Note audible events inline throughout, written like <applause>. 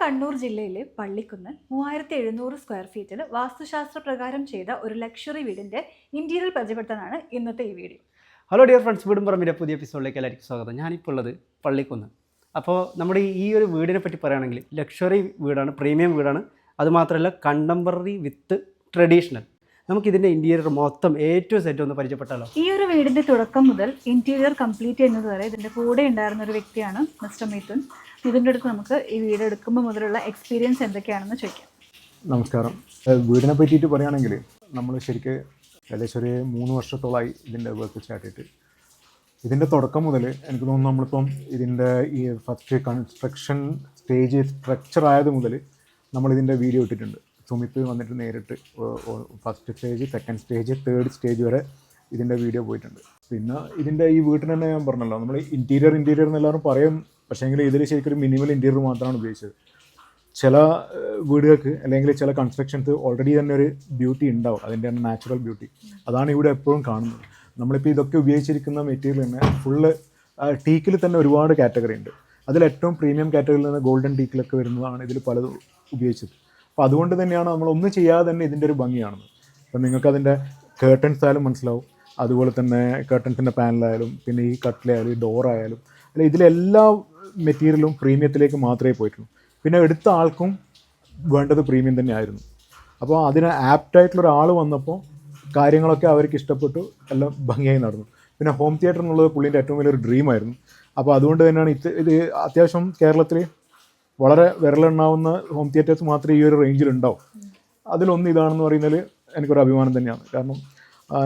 കണ്ണൂർ ജില്ലയിലെ പള്ളിക്കുന്ന് മൂവായിരത്തി എഴുന്നൂറ് സ്ക്വയർ ഫീറ്റിൽ വാസ്തുശാസ്ത്ര പ്രകാരം ചെയ്ത ഒരു ലക്ഷറി വീടിന്റെ ഇന്റീരിയർ പരിചയപ്പെടുത്താനാണ് ഇന്നത്തെ ഈ വീഡിയോ ഹലോ ഡിയർ ഫ്രണ്ട്സ് വീടും പറമ്പിന്റെ പുതിയ എപ്പിസോഡിലേക്ക് എല്ലാവർക്കും സ്വാഗതം. ഞാനിപ്പോൾ ഉള്ളത് പള്ളിക്കുന്ന്. അപ്പോൾ നമ്മുടെ ഈ ഒരു വീടിനെ പറ്റി പറയുകയാണെങ്കിൽ ലക്ഷറി വീടാണ് പ്രീമിയം വീടാണ്. അതുമാത്രമല്ല കണ്ടംപററി വിത്ത് ട്രഡീഷണൽ നമുക്കിതിന്റെ ഇന്റീരിയർ മൊത്തം ഏറ്റവും സെറ്റ് ഒന്ന് പരിചയപ്പെട്ടാലോ? ഈ ഒരു വീടിന്റെ തുടക്കം മുതൽ ഇന്റീരിയർ കംപ്ലീറ്റ് ചെയ്യുന്നത് വരെ ഇതിന്റെ കൂടെ ഉണ്ടായിരുന്ന ഒരു വ്യക്തിയാണ് മിസ്റ്റർ മിഥുൻ ഇതിന്റെ അടുത്ത് നമുക്ക് ഈ വീട് എടുക്കുമ്പോൾ മുതലുള്ള എക്സ്പീരിയൻസ് എന്തൊക്കെയാണെന്ന് ചോദിക്കാം. നമസ്കാരം. വീടിനെ പറ്റിയിട്ട് പറയുകയാണെങ്കിൽ നമ്മൾ ശരിക്കും ഏകദേശം ഒരു മൂന്ന് വർഷത്തോളമായി ഇതിന്റെ വർക്ക് സ്റ്റാർട്ട് ചെയ്തിട്ട് ഇതിന്റെ തുടക്കം മുതൽ എനിക്ക് തോന്നുന്നു നമ്മളിപ്പം ഇതിന്റെ ഈ ഫസ്റ്റ് കൺസ്ട്രക്ഷൻ സ്റ്റേജ് സ്ട്രക്ചർ ആയത് മുതൽ നമ്മളിതിന്റെ വീഡിയോ ഇട്ടിട്ടുണ്ട്. സുമിത്ത് വന്നിട്ട് നേരിട്ട് first stage second stage third stage വരെ ഇതിന്റെ വീഡിയോ പോയിട്ടുണ്ട്. പിന്നെ ഇതിന്റെ ഈ വീട്ടിന് തന്നെ ഞാൻ പറഞ്ഞല്ലോ നമ്മൾ ഇന്റീരിയർ ഇന്റീരിയർ എന്നെല്ലാവരും പറയും പക്ഷേങ്കിൽ ഇതിൽ ശരിക്കും ഒരു മിനിമൽ ഇന്റീരിയർ മാത്രമാണ് ഉപയോഗിച്ചത്. ചില വീടുകൾക്ക് അല്ലെങ്കിൽ ചില കൺസ്ട്രക്ഷൻസ് ഓൾറെഡി തന്നെ ഒരു ബ്യൂട്ടി ഉണ്ടാവും. അതിന്റെ തന്നെ നാച്ചുറൽ ബ്യൂട്ടി അതാണ് ഇവിടെ എപ്പോഴും കാണുന്നത്. നമ്മളിപ്പോൾ ഇതൊക്കെ ഉപയോഗിച്ചിരിക്കുന്ന മെറ്റീരിയൽ തന്നെ ഫുള്ള് ടീക്കിൽ തന്നെ ഒരുപാട് കാറ്റഗറി ഉണ്ട്. അതിൽ ഏറ്റവും പ്രീമിയം കാറ്റഗറിയിൽ നിന്ന് ഗോൾഡൻ ടീക്കിലൊക്കെ വരുന്നതാണ് ഇതിൽ പലതും ഉപയോഗിച്ചത്. അപ്പോൾ അതുകൊണ്ട് തന്നെയാണ് നമ്മൾ ഒന്നും ചെയ്യാതെ തന്നെ ഇതിന്റെ ഒരു ഭംഗിയാണത് അപ്പം നിങ്ങൾക്കതിന്റെ കേട്ടൻസ് ആയാലും മനസ്സിലാവും. അതുപോലെ തന്നെ കേർട്ടൻസിന്റെ പാനലായാലും പിന്നെ ഈ കട്ടിലായാലും ഈ ഡോറായാലും അല്ല ഇതിലെല്ലാ മെറ്റീരിയലും പ്രീമിയത്തിലേക്ക് മാത്രമേ പോയിട്ടുള്ളൂ. പിന്നെ എടുത്ത ആൾക്കും വേണ്ടത് പ്രീമിയം തന്നെ ആയിരുന്നു അപ്പോൾ അതിന് ആപ്റ്റായിട്ടുള്ള ഒരാൾ വന്നപ്പോൾ കാര്യങ്ങളൊക്കെ അവർക്ക് ഇഷ്ടപ്പെട്ടു. എല്ലാം ഭംഗിയായി നടന്നു. പിന്നെ ഹോം തിയേറ്റർ എന്നുള്ളത് പുള്ളിന്റെ ഏറ്റവും വലിയൊരു ഡ്രീമായിരുന്നു അപ്പോൾ അതുകൊണ്ട് തന്നെയാണ് ഇത് ഇത് അത്യാവശ്യം കേരളത്തിൽ വളരെ വിരലെണ്ണാവുന്ന ഹോം തിയേറ്റേഴ്സ് മാത്രമേ ഈ ഒരു റേഞ്ചിൽ ഉണ്ടാവും. അതിലൊന്ന് ഇതാണെന്ന് പറയുന്നതിൽ എനിക്കൊരു അഭിമാനം തന്നെയാണ്. കാരണം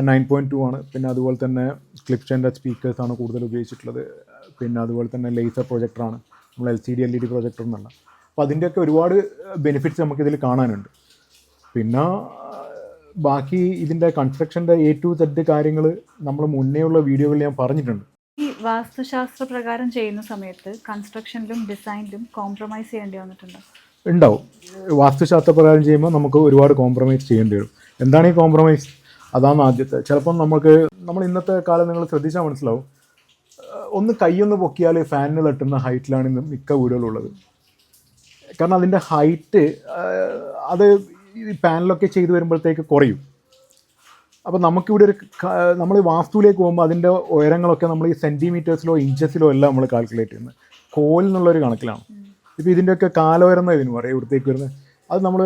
നയൻ പോയിന്റ് ടു ആണ്. പിന്നെ അതുപോലെ തന്നെ ക്ലിപ്സ് ആൻഡ് സ്പീക്കേഴ്സാണ് കൂടുതൽ ഉപയോഗിച്ചിട്ടുള്ളത്. പിന്നെ അതുപോലെ തന്നെ ലേസർ പ്രൊജക്ടറാണ് നമ്മൾ L C D L E D projector എന്നല്ല. അപ്പോൾ അതിന്റെയൊക്കെ ഒരുപാട് ബെനിഫിറ്റ്സ് നമുക്കിതിൽ കാണാനുണ്ട്. പിന്നെ ബാക്കി ഇതിന്റെ കൺസ്ട്രക്ഷന്റെ എ ടു സെഡ് കാര്യങ്ങൾ നമ്മൾ മുന്നേ ഉള്ള വീഡിയോകളിൽ ഞാൻ പറഞ്ഞിട്ടുണ്ട്. ഈ വാസ്തുശാസ്ത്ര പ്രകാരം ചെയ്യുന്ന സമയത്ത് കൺസ്ട്രക്ഷനിലും ഡിസൈനിലും കോംപ്രമൈസ് ചെയ്യേണ്ടി വന്നിട്ടുണ്ടോ? ഉണ്ടാവും. വാസ്തുശാസ്ത്ര പ്രകാരം ചെയ്യുമ്പോൾ നമുക്ക് ഒരുപാട് കോംപ്രമൈസ് ചെയ്യേണ്ടി വരും. എന്താണ് ഈ കോംപ്രമൈസ് അതാണ് ആദ്യത്തെ. ചിലപ്പം നമുക്ക് നമ്മൾ ഇന്നത്തെ കാലം നിങ്ങൾ ശ്രദ്ധിച്ചാൽ മനസ്സിലാവും. ഒന്ന് കൈയൊന്ന് പൊക്കിയാൽ ഫാനിൽ തട്ടുന്ന ഹൈറ്റിലാണ് ഇന്ന് മിക്ക വീടുകളുള്ളത്. കാരണം അതിന്റെ ഹൈറ്റ് അത് ഈ പാനലൊക്കെ ചെയ്തു വരുമ്പോഴത്തേക്ക് കുറയും. അപ്പോൾ നമുക്കിവിടെ ഒരു നമ്മൾ വാസ്തുവിലേക്ക് പോകുമ്പോൾ അതിന്റെ ഉയരങ്ങളൊക്കെ നമ്മൾ ഈ സെന്റിമീറ്റേഴ്സിലോ ഇഞ്ചസിലോ എല്ലാം നമ്മൾ കാൽക്കുലേറ്റ് ചെയ്യുന്നത്. കോൽ എന്നുള്ളൊരു കണക്കിലാണ്. ഇപ്പോൾ ഇതിന്റെയൊക്കെ കാലോയരം ഇതിന് പറയും ഇവിടത്തേക്ക് വരുന്നത്. അത് നമ്മൾ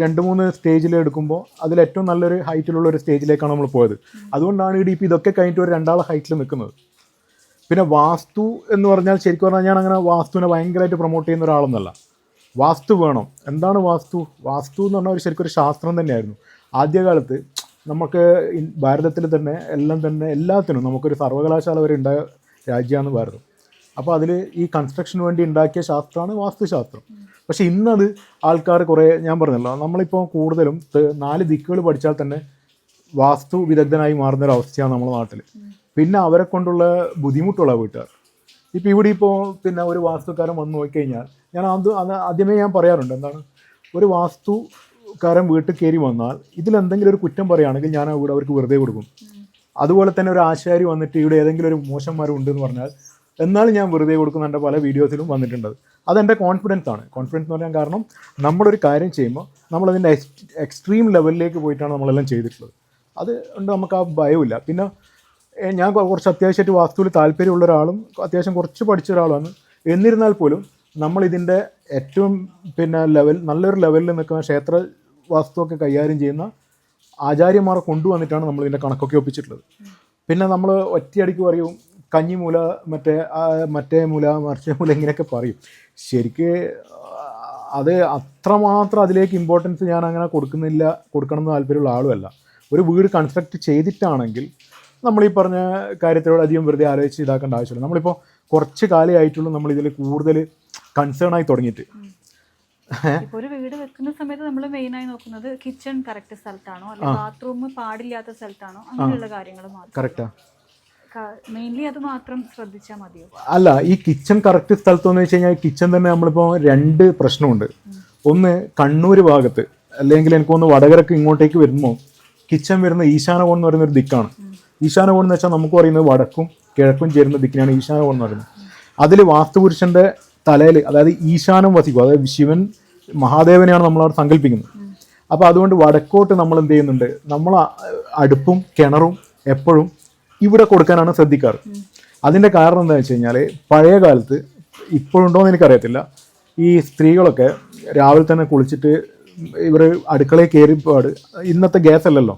രണ്ട് മൂന്ന് സ്റ്റേജിൽ എടുക്കുമ്പോൾ അതിൽ ഏറ്റവും നല്ലൊരു ഹൈറ്റിലുള്ള ഒരു സ്റ്റേജിലേക്കാണ് നമ്മൾ പോയത്. അതുകൊണ്ടാണ് ഇവിടെ ഇപ്പോൾ ഇതൊക്കെ കഴിഞ്ഞിട്ട് ഒരു രണ്ടാളെ ഹൈറ്റിൽ നിൽക്കുന്നത്. പിന്നെ വാസ്തു എന്ന് പറഞ്ഞാൽ ശരിക്കും പറഞ്ഞാൽ ഞാൻ അങ്ങനെ വാസ്തുവിനെ ഭയങ്കരമായിട്ട് പ്രൊമോട്ട് ചെയ്യുന്ന ഒരാളൊന്നല്ല. വാസ്തു വേണം. എന്താണ് വാസ്തു? വാസ്തു എന്ന് പറഞ്ഞാൽ ഒരു ശരിക്കും ഒരു ശാസ്ത്രം തന്നെയായിരുന്നു. ആദ്യകാലത്ത് നമുക്ക് ഭാരതത്തിൽ തന്നെ എല്ലാം തന്നെ എല്ലാത്തിനും നമുക്കൊരു സർവകലാശാല വരെ ഉണ്ടായ രാജ്യമാണ് ഭാരതം അപ്പോൾ അതിൽ ഈ കൺസ്ട്രക്ഷന് വേണ്ടി ഉണ്ടാക്കിയ ശാസ്ത്രമാണ് വാസ്തുശാസ്ത്രം. പക്ഷേ ഇന്നത് ആൾക്കാർ കുറേ ഞാൻ പറഞ്ഞല്ലോ നമ്മളിപ്പോൾ കൂടുതലും നാല് ദിക്കുകൾ പഠിച്ചാൽ തന്നെ വാസ്തു വിദഗ്ധനായി മാറുന്ന ഒരു അവസ്ഥയാണ് നമ്മുടെ നാട്ടിൽ പിന്നെ അവരെ കൊണ്ടുള്ള ബുദ്ധിമുട്ടുള്ള വീട്ടുകാർ. ഇപ്പോൾ ഇവിടെ ഇപ്പോൾ പിന്നെ ഒരു വാസ്തുക്കാരൻ വന്ന് നോക്കിക്കഴിഞ്ഞാൽ ഞാൻ അത് അത് ആദ്യമേ ഞാൻ പറയാറുണ്ട് എന്താണ്? ഒരു വാസ്തുക്കാരൻ വീട്ടിൽ കയറി വന്നാൽ ഇതിലെന്തെങ്കിലും ഒരു കുറ്റം പറയുകയാണെങ്കിൽ ഞാൻ ഇവിടെ അവർക്ക് വെറുതെ കൊടുക്കും. അതുപോലെ തന്നെ ഒരു ആശാരി വന്നിട്ട് ഇവിടെ ഏതെങ്കിലും ഒരു മോശന്മാരും ഉണ്ടെന്ന് പറഞ്ഞാൽ എന്നാലും ഞാൻ വെറുതെ കൊടുക്കുന്ന എന്റെ പല വീഡിയോസിലും വന്നിട്ടുണ്ട്. അതെന്റെ കോൺഫിഡൻസ് ആണ്. കോൺഫിഡൻസ് എന്ന് പറയാൻ കാരണം നമ്മളൊരു കാര്യം ചെയ്യുമ്പോൾ നമ്മളതിന്റെ എക്സ്ട്രീം ലെവലിലേക്ക് പോയിട്ടാണ് നമ്മളെല്ലാം ചെയ്തിട്ടുള്ളത്. അത് കൊണ്ട് നമുക്ക് ആ ഭയമില്ല പിന്നെ ഞാൻ കുറച്ച് അത്യാവശ്യമായിട്ട് വാസ്തുവിൽ താല്പര്യമുള്ള ഒരാളും അത്യാവശ്യം കുറച്ച് പഠിച്ച ഒരാളാണ് എന്നിരുന്നാൽ പോലും നമ്മളിതിന്റെ ഏറ്റവും പിന്നെ ലെവൽ നല്ലൊരു ലെവലിൽ നിൽക്കുന്ന ക്ഷേത്ര വാസ്തുവൊക്കെ കൈകാര്യം ചെയ്യുന്ന ആചാര്യന്മാരെ കൊണ്ടുവന്നിട്ടാണ് നമ്മൾ ഇതിന്റെ കണക്കൊക്കെ ഒപ്പിച്ചിട്ടുള്ളത്. പിന്നെ നമ്മൾ ഒറ്റയടിക്ക് പറയും കഞ്ഞിമൂല മറ്റേ മറ്റേ മൂല മറിച്ചേ മൂല ഇങ്ങനെയൊക്കെ പറയും. ശരിക്ക് അത് അത്രമാത്രം അതിലേക്ക് ഇമ്പോർട്ടൻസ് ഞാൻ അങ്ങനെ കൊടുക്കുന്നില്ല കൊടുക്കണം എന്ന് താല്പര്യമുള്ള ആളുമല്ല. ഒരു വീട് കൺസ്ട്രക്ട് ചെയ്തിട്ടാണെങ്കിൽ നമ്മൾ ഈ പറഞ്ഞ കാര്യത്തിലൂടെ അധികം വെറുതെ ആലോചിച്ച് ഇതാക്കേണ്ട ആവശ്യമില്ല. നമ്മളിപ്പോൾ കുറച്ച് കാലമായിട്ടുള്ളൂ നമ്മൾ ഇതിൽ കൂടുതൽ കൺസേൺ ആയി തുടങ്ങിയിട്ട്. ഒരു വീട് വെക്കുന്ന സമയത്ത് നമ്മൾ മെയിൻ ആയി നോക്കുന്നത് കിച്ചൺ കറക്റ്റ് സ്ഥലത്താണോ? അല്ലെങ്കിൽ ബാത്റൂം പാടില്ലാത്ത സ്ഥലത്താണോ? അങ്ങനെയുള്ള കാര്യങ്ങൾ മാത്രം. കറക്റ്റാ മെയിൻലി അത് മാത്രം ശ്രദ്ധിച്ചാൽ മതിയോ? അല്ല ഈ കിച്ചൺ കറക്റ്റ് സ്ഥലത്തെന്ന് വെച്ച് കഴിഞ്ഞാൽ കിച്ചൺ തന്നെ നമ്മളിപ്പോൾ രണ്ട് പ്രശ്നമുണ്ട്. ഒന്ന് കണ്ണൂർ ഭാഗത്ത് അല്ലെങ്കിൽ എനിക്ക് തോന്നുന്നു വടകരക്ക് ഇങ്ങോട്ടേക്ക് വരുമ്പോൾ കിച്ചൺ വരുന്ന ഈശാന കോൺ എന്ന് പറയുന്ന ഒരു ദിക്കാണ്. ഈശാനകോൺ എന്ന് വെച്ചാൽ നമുക്ക് പറയുന്നത് വടക്കും കിഴക്കും ചേരുന്ന ദിക്കിനാണ് ഈശാനകോൺ എന്ന് പറയുന്നത്. അതിൽ വാസ്തുപുരുഷന്റെ തലയിൽ അതായത് ഈശാനം വസിക്കും അതായത് ശിവൻ മഹാദേവനെയാണ് നമ്മളവിടെ സങ്കല്പിക്കുന്നത്. അപ്പോൾ അതുകൊണ്ട് വടക്കോട്ട് നമ്മൾ എന്ത് ചെയ്യുന്നുണ്ട്? നമ്മൾ അടുപ്പും കിണറും എപ്പോഴും ഇവിടെ കൊടുക്കാനാണ് ശ്രദ്ധിക്കാറ്. അതിന്റെ കാരണം എന്താ വെച്ച് കഴിഞ്ഞാൽ പഴയ കാലത്ത് ഇപ്പോഴുണ്ടോയെന്ന് എനിക്കറിയത്തില്ല. ഈ സ്ത്രീകളൊക്കെ രാവിലെ തന്നെ കുളിച്ചിട്ട് ഇവർ അടുക്കളയിൽ കയറിപ്പാട്. ഇന്നത്തെ ഗ്യാസ് അല്ലല്ലോ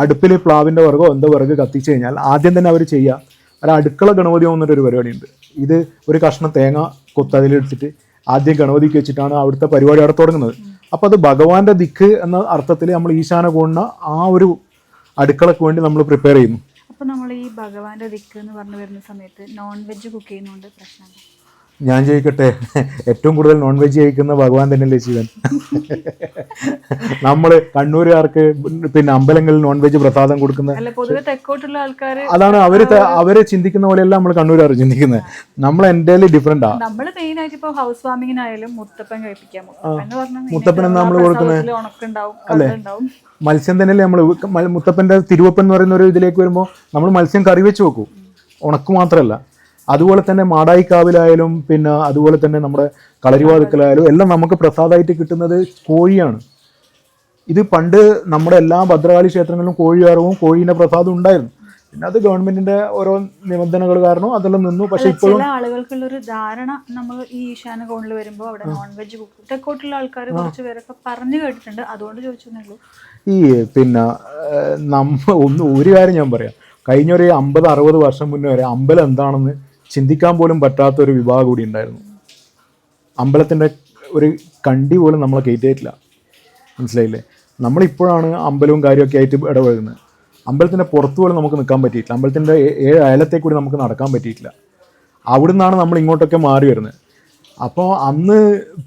അടുപ്പിൽ പ്ലാവിന്റെ വിറകോ എന്തോ വിറക് കത്തിച്ച് കഴിഞ്ഞാൽ ആദ്യം തന്നെ അവർ ചെയ്യുക. ഒരു അടുക്കള ഗണപതി എന്നൊരു പരിപാടിയുണ്ട്. ഇത് ഒരു കഷ്ണം തേങ്ങ കൊത്തതിലെടുത്തിട്ട് ആദ്യം ഗണപതിക്ക് വെച്ചിട്ടാണ് അവിടുത്തെ പരിപാടി അവിടെ തുടങ്ങുന്നത്. അപ്പോൾ അത് ഭഗവാന്റെ ദിക്ക് എന്ന അർത്ഥത്തിൽ നമ്മൾ ഈശാന കോണ ആ ഒരു അടുക്കളക്ക് വേണ്ടി നമ്മൾ പ്രിപ്പയർ ചെയ്യുന്നു. അപ്പോൾ നമ്മൾ ഈ ഭഗവാന്റെ ദിക്ക് എന്ന് പറഞ്ഞു വരുന്ന സമയത്ത് നോൺ വെജ് കുക്ക് ചെയ്യുന്നതുകൊണ്ട് പ്രശ്നമാണ് ഞാൻ ചോദിക്കട്ടെ ഏറ്റവും കൂടുതൽ നോൺ വെജ് കഴിക്കുന്ന ഭഗവാൻ തന്നെയല്ലേ ശിവൻ. നമ്മൾ കണ്ണൂരുകാർക്ക് പിന്നെ അമ്പലങ്ങളിൽ നോൺ വെജ് പ്രസാദം കൊടുക്കുന്ന അതാണ് അവർ അവർ ചിന്തിക്കുന്ന പോലെയല്ല നമ്മൾ കണ്ണൂരുകാർ ചിന്തിക്കുന്നത്. നമ്മൾ എന്റെ ആണ് നമ്മൾ മെയിൻ ആയിട്ട് ഇപ്പൊ ഹൗസ് വാമിങ്ങിനായാലും മുത്തപ്പൻ കഴിപ്പിക്കാം മുത്തപ്പൻ എന്ന് നമ്മൾ കൊടുക്കുന്നത്? അല്ലേ? മത്സ്യം തന്നെയല്ലേ നമ്മൾ മുത്തപ്പന്റെ തിരുവപ്പൻ എന്ന് പറയുന്ന ഒരു ഇതിലേക്ക് വരുമ്പോൾ നമ്മൾ മത്സ്യം കറി വെച്ച് വെക്കും. ഉണക്ക് മാത്രമല്ല അതുപോലെ തന്നെ മാടായിക്കാവിലായാലും പിന്നെ അതുപോലെ തന്നെ നമ്മുടെ കളരിവാതുക്കലായാലും എല്ലാം നമുക്ക് പ്രസാദമായിട്ട് കിട്ടുന്നത് കോഴിയാണ്. ഇത് പണ്ട് നമ്മുടെ എല്ലാ ഭദ്രകാളി ക്ഷേത്രങ്ങളിലും കോഴിയാറവും കോഴീന്റെ പ്രസാദം ഉണ്ടായിരുന്നു. പിന്നെ അത് ഗവൺമെന്റിന്റെ ഓരോ നിബന്ധനകൾ കാരണം അതെല്ലാം നിന്നു. പക്ഷെ ഇപ്പോഴും ആളുകൾക്കുള്ള ഒരു ധാരണ നമ്മൾ ഈ ഈശാന കോണിൽ വരുമ്പോൾ അവിടെ നോൺ വെജ് തെക്കോട്ടുള്ള ആൾക്കാർ കുറച്ച് പേരൊക്കെ പറഞ്ഞു കേട്ടിട്ടുണ്ട്. അതുകൊണ്ട് ചോദിച്ചു ഈ പിന്നെ നമ്മ ഒന്ന് ഒരു കാര്യം ഞാൻ പറയാം. കഴിഞ്ഞ ഒരു അമ്പത് അറുപത് വർഷം മുന്നേ വരെ അമ്പലം എന്താണെന്ന് ചിന്തിക്കാൻ പോലും പറ്റാത്ത ഒരു വിഭാഗം കൂടി ഉണ്ടായിരുന്നു. അമ്പലത്തിന്റെ ഒരു കണ്ടി പോലും നമ്മളെ കയറ്റിയിട്ടില്ല. മനസ്സിലായില്ലേ? നമ്മളിപ്പോഴാണ് അമ്പലവും കാര്യമൊക്കെ ആയിട്ട് ഇടപഴകുന്നത്. അമ്പലത്തിന്റെ പുറത്ത് പോലും നമുക്ക് നിൽക്കാൻ പറ്റിയിട്ടില്ല. അമ്പലത്തിന്റെ ഏഴ് അയലത്തെ കൂടി നമുക്ക് നടക്കാൻ പറ്റിയിട്ടില്ല. അവിടുന്നാണ് നമ്മൾ ഇങ്ങോട്ടൊക്കെ മാറി വരുന്നത്. അപ്പോൾ അന്ന്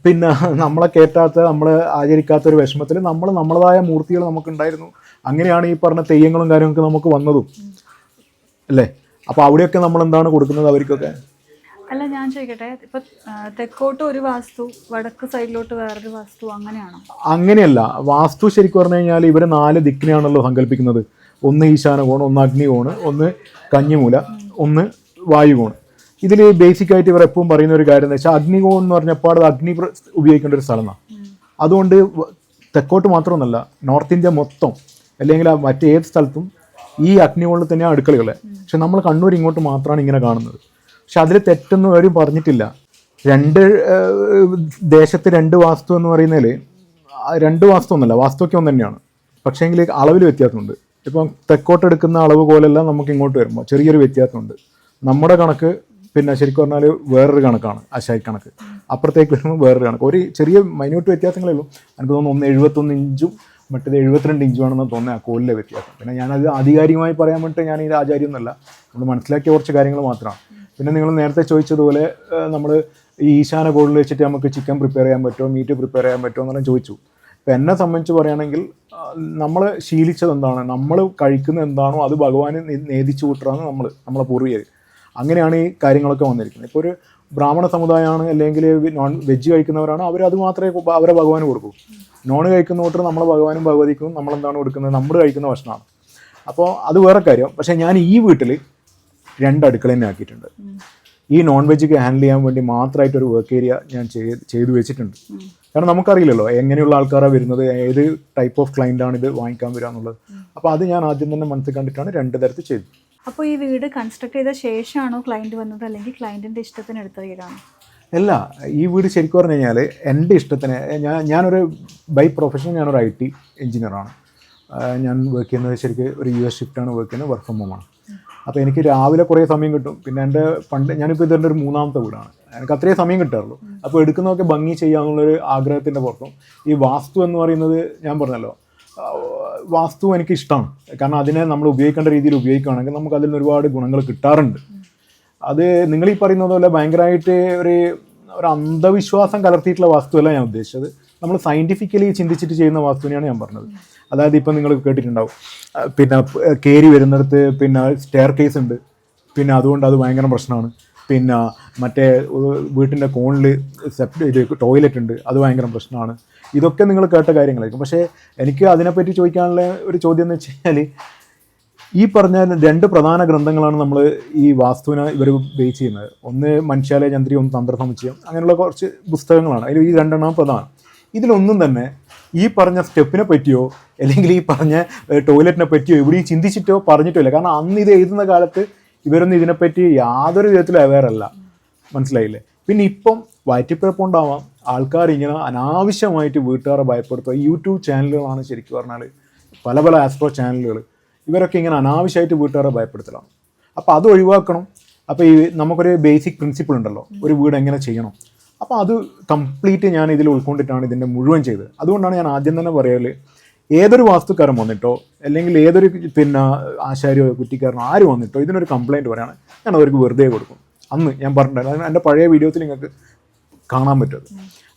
പിന്നെ നമ്മളെ കയറ്റാത്ത നമ്മളെ ആചരിക്കാത്ത ഒരു വിഷമത്തിൽ നമ്മൾ നമ്മളതായ മൂർത്തികൾ നമുക്കുണ്ടായിരുന്നു. അങ്ങനെയാണ് ഈ പറഞ്ഞ തെയ്യങ്ങളും കാര്യങ്ങളൊക്കെ നമുക്ക് വന്നതും. അല്ലേ? അപ്പോൾ അവിടെയൊക്കെ നമ്മൾ എന്താണ് കൊടുക്കുന്നത് അവർക്കൊക്കെ? അല്ല ഞാൻ ചോദിക്കട്ടെ ഇപ്പൊ തെക്കോട്ട് ഒരു വാസ്തു വടക്ക് സൈഡിലോട്ട് വേറൊരു വാസ്തു അങ്ങനെയാണോ? അങ്ങനെയല്ല. വാസ്തു ശരിക്കും പറഞ്ഞു കഴിഞ്ഞാൽ ഇവർ നാല് ദിക്കിനെയാണല്ലോ സങ്കല്പിക്കുന്നത്. ഒന്ന് ഈശാന ഈശാനകോണ് ഒന്ന് അഗ്നികോണ് ഒന്ന് കഞ്ഞിമൂല ഒന്ന് വായുകോണ്. ഇതിൽ ബേസിക് ആയിട്ട് ഇവർ എപ്പോഴും പറയുന്ന ഒരു കാര്യം എന്ന് വെച്ചാൽ അഗ്നികോൺ എന്ന് പറഞ്ഞപ്പോൾ അത് അഗ്നി ഉപയോഗിക്കേണ്ട ഒരു സ്ഥലമാണ് അതുകൊണ്ട് തെക്കോട്ട് മാത്രമൊന്നല്ല നോർത്ത് ഇന്ത്യ മൊത്തം അല്ലെങ്കിൽ മറ്റേത് സ്ഥലത്തും ഈ അഗ്നികോണിൽ തന്നെയാണ് അടുക്കളകൾ പക്ഷെ നമ്മൾ കണ്ണൂർ ഇങ്ങോട്ട് മാത്രമാണ് ഇങ്ങനെ കാണുന്നത്. പക്ഷെ അതിൽ തെറ്റൊന്നും ആരും പറഞ്ഞിട്ടില്ല. രണ്ട് ദേശത്ത് രണ്ട് വാസ്തു എന്ന് പറയുന്നതിൽ രണ്ട് വാസ്തു ഒന്നല്ല വാസ്തുവൊക്കെ ഒന്ന് തന്നെയാണ്. പക്ഷേങ്കിൽ അളവിൽ വ്യത്യാസമുണ്ട്. ഇപ്പം തെക്കോട്ട് എടുക്കുന്ന അളവ് പോലെല്ലാം നമുക്ക് ഇങ്ങോട്ട് വരുമ്പോൾ ചെറിയൊരു വ്യത്യാസമുണ്ട്. നമ്മുടെ കണക്ക് പിന്നെ ശരിക്കും പറഞ്ഞാൽ വേറൊരു കണക്കാണ് അശായി കണക്ക്. അപ്പുറത്തേക്ക് വരുമ്പോൾ വേറൊരു കണക്ക്. ഒരു ചെറിയ മൈന്യൂട്ട് വ്യത്യാസങ്ങളേ ഉള്ളൂ. എനിക്ക് തോന്നുന്നു ഒന്ന് എഴുപത്തൊന്ന് ഇഞ്ചും മറ്റേത് എഴുപത്തിരണ്ട് ഇഞ്ചുമാണെന്ന് തോന്നുന്നത് ആ കോലിലെ വ്യത്യാസം. പിന്നെ ഞാനത് ആധികാരികമായി പറയാൻ വേണ്ടിയിട്ട് ഞാൻ ഇത് ആചാര്യം എന്നല്ല നമ്മൾ മനസ്സിലാക്കിയ കുറച്ച് കാര്യങ്ങൾ മാത്രമാണ്. പിന്നെ നിങ്ങൾ നേരത്തെ ചോദിച്ചതുപോലെ നമ്മൾ ഈ ഈശാന കോളിൽ വെച്ചിട്ട് നമുക്ക് ചിക്കൻ പ്രിപ്പയർ ചെയ്യാൻ പറ്റുമോ മീറ്റ് പ്രിപ്പയർ ചെയ്യാൻ പറ്റുമോ എന്നെല്ലാം ചോദിച്ചു. ഇപ്പം എന്നെ സംബന്ധിച്ച് പറയുകയാണെങ്കിൽ നമ്മൾ ശീലിച്ചത് എന്താണ്? നമ്മൾ കഴിക്കുന്നത് എന്താണോ അത് ഭഗവാന് നേതിച്ചു കൂട്ടുകയാണ് നമ്മൾ നമ്മളെ പൂർവികർ അങ്ങനെയാണ് ഈ കാര്യങ്ങളൊക്കെ വന്നിരിക്കുന്നത്. ഇപ്പോൾ ഒരു ബ്രാഹ്മണ സമുദായമാണ് അല്ലെങ്കിൽ നോൺ വെജ് കഴിക്കുന്നവരാണ് അവർ അത് മാത്രമേ അവരെ ഭഗവാന് കൊടുക്കൂ. നോൺ കഴിക്കുന്ന കൂട്ടർ നമ്മൾ ഭഗവാനും ഭഗവതിക്കും നമ്മളെന്താണ് കൊടുക്കുന്നത്? നമ്മൾ കഴിക്കുന്ന ഭക്ഷണമാണ്. അപ്പോൾ അത് വേറെ കാര്യം. പക്ഷേ ഞാൻ ഈ വീട്ടിൽ രണ്ട് അടുക്കള തന്നെ ആക്കിയിട്ടുണ്ട്. ഈ നോൺ വെജ് ഹാൻഡിൽ ചെയ്യാൻ വേണ്ടി മാത്രമായിട്ട് ഒരു വർക്ക് ഏരിയ ഞാൻ ചെയ്ത് വെച്ചിട്ടുണ്ട്. കാരണം നമുക്കറിയില്ലല്ലോ എങ്ങനെയുള്ള ആൾക്കാരാണ് വരുന്നത് ഏത് ടൈപ്പ് ഓഫ് ക്ലൈന്റ് ആണ് ഇത് വാങ്ങിക്കാൻ വരിക എന്നുള്ളത്. അപ്പോൾ അത് ഞാൻ ആദ്യം തന്നെ മനസ്സിൽ കണ്ടിട്ടാണ് രണ്ട് തരത്തിൽ ചെയ്തത്. അപ്പോൾ ഈ വീട് കൺസ്ട്രക്ട് ചെയ്ത ശേഷമാണോ ക്ലയന്റ് വന്നത്? അല്ലെങ്കിൽ ക്ലയന്റിന്റെ ഇഷ്ടത്തിന് എടുത്ത വീടാണോ അല്ല ഈ വീട് ശരിക്കും പറഞ്ഞു കഴിഞ്ഞാൽ എന്റെ ഇഷ്ടത്തിന് ഞാൻ ഞാനൊരു ബൈ പ്രൊഫഷൻ ഞാനൊരു ഐ ടി എഞ്ചിനീയറാണ് ഞാൻ വർക്ക് ചെയ്യുന്നത് ശരിക്കും ഒരു യു എസ് ഷിഫ്റ്റാണ് വർക്ക് ചെയ്യുന്നത് വർക്ക് ഫ്രം ഹോമാണ് അപ്പോൾ എനിക്ക് രാവിലെ കുറേ സമയം കിട്ടും. പിന്നെ എന്റെ പണ്ട് ഞാനിപ്പോൾ ഇതെന്റെ ഒരു മൂന്നാമത്തെ വീടാണ്. എനിക്ക് അത്രയും സമയം കിട്ടാറുള്ളൂ. അപ്പോൾ എടുക്കുന്നതൊക്കെ ഭംഗി ചെയ്യാമെന്നുള്ളൊരു ആഗ്രഹത്തിന്റെ പുറത്തും ഈ വാസ്തു എന്ന് പറയുന്നത് ഞാൻ പറഞ്ഞല്ലോ വാസ്തു എനിക്ക് ഇഷ്ടമാണ് കാരണം അതിനെ നമ്മൾ ഉപയോഗിക്കേണ്ട രീതിയിൽ ഉപയോഗിക്കുകയാണെങ്കിൽ നമുക്ക് അതിൽ നിന്ന് ഒരുപാട് ഗുണങ്ങൾ കിട്ടാറുണ്ട്. അത് നിങ്ങൾ ഈ പറയുന്നത് പോലെ ഭയങ്കരമായിട്ട് ഒരു ഒരു അന്ധവിശ്വാസം കലർത്തിയിട്ടുള്ള വാസ്തുവല്ല ഞാൻ ഉദ്ദേശിച്ചത്. നമ്മൾ സയന്റിഫിക്കലി ചിന്തിച്ചിട്ട് ചെയ്യുന്ന വാസ്തുവിനെയാണ് ഞാൻ പറഞ്ഞത്. അതായത് ഇപ്പം നിങ്ങൾ കേട്ടിട്ടുണ്ടാവും. പിന്നെ കയറി വരുന്നിടത്ത് പിന്നെ സ്റ്റെയർ കേസ് ഉണ്ട്. പിന്നെ അതുകൊണ്ട് അത് ഭയങ്കര പ്രശ്നമാണ്. പിന്നെ മറ്റേ വീട്ടിന്റെ കോണിൽ സെപ്റ്റ് ടോയ്ലറ്റ് ഉണ്ട്. അത് ഭയങ്കര പ്രശ്നമാണ്. ഇതൊക്കെ നിങ്ങൾ കേട്ട കാര്യങ്ങളായിരിക്കും. പക്ഷേ എനിക്ക് അതിനെപ്പറ്റി ചോദിക്കാനുള്ള ഒരു ചോദ്യം എന്ന് വെച്ച് കഴിഞ്ഞാൽ ഈ പറഞ്ഞ രണ്ട് പ്രധാന ഗ്രന്ഥങ്ങളാണ് നമ്മൾ ഈ വാസ്തുവിനെ ഇവർ ബേസ് ചെയ്യുന്നത്. ഒന്ന് മനുഷ്യാലയ ചന്ദ്രി ഒന്ന് തന്ത്ര സമുച്ചയം അങ്ങനെയുള്ള കുറച്ച് പുസ്തകങ്ങളാണ്. അതിൽ ഈ രണ്ടെണ്ണം പ്രധാനം. ഇതിലൊന്നും തന്നെ ഈ പറഞ്ഞ സ്റ്റെപ്പിനെ പറ്റിയോ അല്ലെങ്കിൽ ഈ പറഞ്ഞ ടോയ്ലറ്റിനെ പറ്റിയോ എവിടെയും ചിന്തിച്ചിട്ടോ പറഞ്ഞിട്ടോ ഇല്ല കാരണം അന്ന് ഇത് എഴുതുന്ന കാലത്ത് ഇവരൊന്നും ഇതിനെപ്പറ്റി യാതൊരു വിധത്തിലും അവെയർ അല്ല. മനസ്സിലായില്ലേ? പിന്നെ ഇപ്പം വയറ്റിപ്പിഴപ്പുണ്ടാവാം ആൾക്കാർ ഇങ്ങനെ അനാവശ്യമായിട്ട് വീട്ടുകാരെ ഭയപ്പെടുത്തുക. യൂട്യൂബ് ചാനലുകളാണ് ശരിക്കും പറഞ്ഞാൽ പല പല ആസ്ട്രോ ചാനലുകൾ ഇവരൊക്കെ ഇങ്ങനെ അനാവശ്യമായിട്ട് വീട്ടുകാരെ ഭയപ്പെടുത്തലാണ്. അപ്പോൾ അത് ഒഴിവാക്കണം. അപ്പോൾ ഈ നമുക്കൊരു ബേസിക് പ്രിൻസിപ്പിൾ ഉണ്ടല്ലോ. ഒരു വീട് എങ്ങനെ ചെയ്യണം? അപ്പോൾ അത് കംപ്ലീറ്റ് ഞാൻ ഇതിൽ ഉൾക്കൊണ്ടിട്ടാണ് ഇതിന്റെ മുഴുവൻ ചെയ്തത്. അതുകൊണ്ടാണ് ഞാൻ ആദ്യം തന്നെ പറയൽ ഏതൊരു വാസ്തുക്കാരൻ വന്നിട്ടോ അല്ലെങ്കിൽ ഏതൊരു പിന്നെ ആശാരിയോ കുറ്റിക്കാരനോ ആര് വന്നിട്ടോ ഇതിനൊരു കംപ്ലയിന്റ് പറയാണ്. ഞാൻ അവർക്ക് വെറുതെ കൊടുക്കും. അന്ന് ഞാൻ പറഞ്ഞിട്ടുണ്ടായിരുന്നു എന്റെ പഴയ വീഡിയോത്തിൽ നിങ്ങൾക്ക് കാണാൻ പറ്റുള്ളൂ